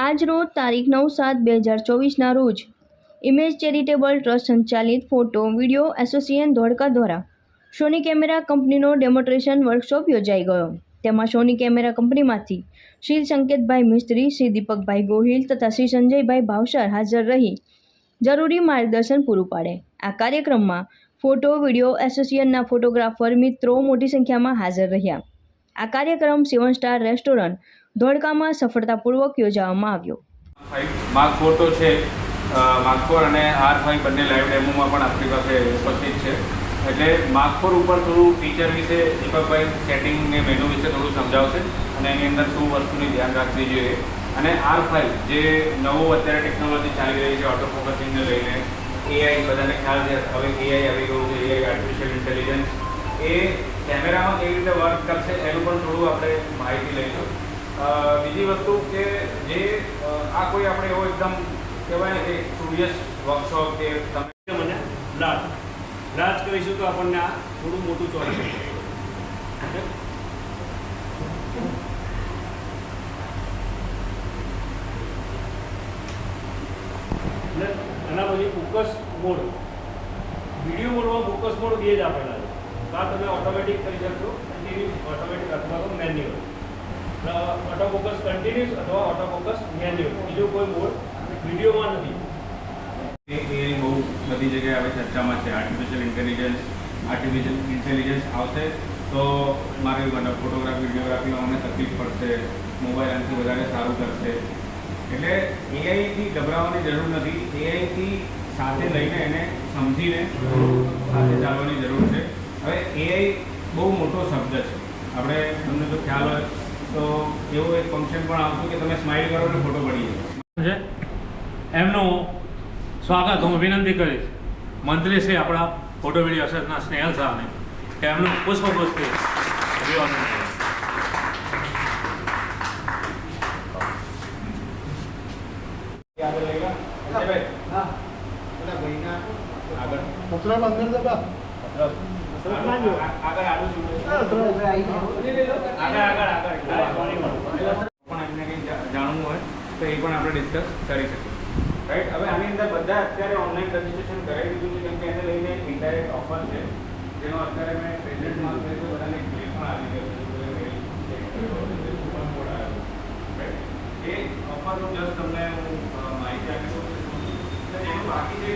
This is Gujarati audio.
આજ રોજ તારીખ નવ સાત બે હજાર ચોવીસના રોજ ઇમેજ ચેરિટેબલ ટ્રસ્ટ સંચાલિત ફોટો, વીડિયો એસોસિએશન ધોળકા દ્વારા સોની કેમેરા કંપનીનો ડેમોન્સ્ટ્રેશન વર્કશોપ યોજાઈ ગયો. તેમાં સોની કેમેરા કંપનીમાંથી શ્રી સંકેતભાઈ મિસ્ત્રી, શ્રી દીપકભાઈ ગોહિલ તથા શ્રી સંજયભાઈ ભાવસાર હાજર રહી જરૂરી માર્ગદર્શન પૂરું પાડે. આ કાર્યક્રમમાં ફોટો, વીડિયો એસોસિએશનના ફોટોગ્રાફર મિત્રો મોટી સંખ્યામાં હાજર રહ્યા. આ કાર્યક્રમ સેવન સ્ટાર રેસ્ટોરન્ટ ધોળકામાં સફળતાપૂર્વક યોજવામાં આવ્યો. માર્ક ફોર તો છે. માર્ક ફોર અને આર ફાઇવ બંને લાઈવ ડેમોમાં પણ આપણી પાસે ઉપસ્થિત છે. એટલે માર્ક ફોર ઉપર થોડું ફીચર વિશે દીપકભાઈ સેટિંગ ને મેનુ વિશે થોડું સમજાવશે અને એની અંદર શું વસ્તુની ધ્યાન રાખવી જોઈએ. અને આર ફાઇવ જે નવું અત્યારે ટેકનોલોજી ચાલી રહી છે ઓટો ફોકસિંગને લઈને એઆઈ બધાને ખ્યાલ છે. હવે એઆઈ આવી ગયું છે એઆઈ આર્ટિફિશિયલ ઇન્ટેલિજન્સ એ કેમેરામાં કેવી રીતે વર્ક કરશે, એનું પણ થોડું આપણે માહિતી લઈશું. બીજી વસ્તુ કે જે આ કોઈ આપણે એવો એકદમ કહેવાય ને કે સ્ટુડિયસ વર્કશોપ કે તમે મને લાજ લાજ કહીશું તો આપણને આ થોડું મોટું ચોઈસ? એના પછી ફોકસ મોડ વીડિયો મોડમાં ફોકસ મોડ બે જ આપેલા છે. તો આ તમે ઓટોમેટિક કરી શકશો કન્ટિન્યુઅસ ઓટોમેટિક અથવા તો મેન્યુઅલ ઓટો કન્ટિન્યુઅસ અથવા ઓટોફોકસ મેન્યુઅલ બીજો કોઈ મોડ વિડીયોમાં નથી. એ બહુ બધી જગ્યાએ હવે ચર્ચામાં છે. આર્ટિફિશિયલ ઇન્ટેલિજન્સ આર્ટિફિશિયલ ઇન્ટેલિજન્સ આવશે તો મારે ફોટોગ્રાફી વિડીયોગ્રાફીમાં અમને તકલીફ પડશે મોબાઈલ આનાથી વધારે સારું કરશે. એટલે એઆઈથી ગભરાવાની જરૂર નથી. એઆઈથી સાથે લઈને એને સમજીને સાથે ચાલવાની જરૂર છે. હવે એઆઈ બહુ મોટો શબ્દ છે. આપણે તમને જો ખ્યાલ હોય તો એવું એક ફંક્શન પણ આવતું કે તમે સ્માઇલ કરો ને ફોટો પડી જાય. એમનું સ્વાગત હું વિનંતી કરીશ. મંત્રી શ્રી આપણા ફોટો વીડિયો અસરના સ્નેહલ સાહેબને કે એમનું પુષ્પ અભિવાદન આગળ? પત્ર અંદર દબા આગળ જાણવું હોય તો એ પણ આપણે ડિસ્કસ કરી શકીએ રાઈટ હવે આની અંદર બધા અત્યારે ઓનલાઈન રજીસ્ટ્રેશન કરાવી દીધું છે કેમ કે એને લઈને ઇન્ડાયરેક્ટ ઓફર છે જેનો અત્યારે મેં પ્રેઝન્ટમાં તો બધાને ક્લિક પણ આવી ગયો છે? એ ઓફરનું જસ્ટ તમને હું માહિતી આપી દઉં છું. બાકી જે